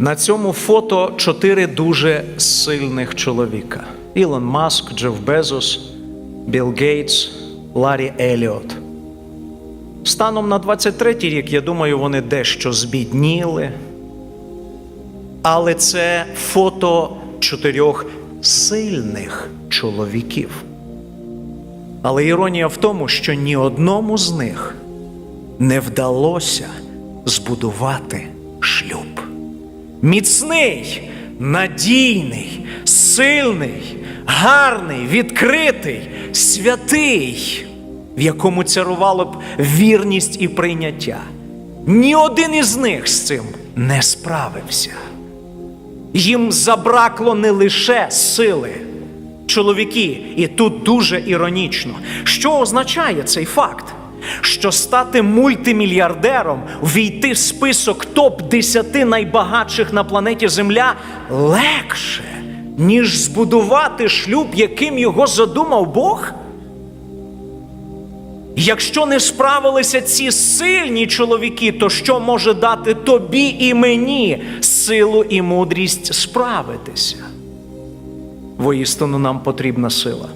На цьому фото чотири дуже сильних чоловіка: Ілон Маск, Джеф Безос, Білл Гейтс, Ларі Еліот. Станом на 23-й рік, я думаю, вони дещо збідніли. Але це фото чотирьох сильних чоловіків. Але іронія в тому, що ні одному з них не вдалося збудувати. Міцний, надійний, сильний, гарний, відкритий, святий, в якому царувало б вірність і прийняття. Ні один із них з цим не справився. Їм забракло не лише сили. Чоловіки, і тут дуже іронічно, що означає цей факт? Що стати мультимільярдером, війти в список топ-10 найбагатших на планеті Земля легше, ніж збудувати шлюб, яким його задумав Бог? Якщо не справилися ці сильні чоловіки, то що може дати тобі і мені силу і мудрість справитися? Воістину нам потрібна сила.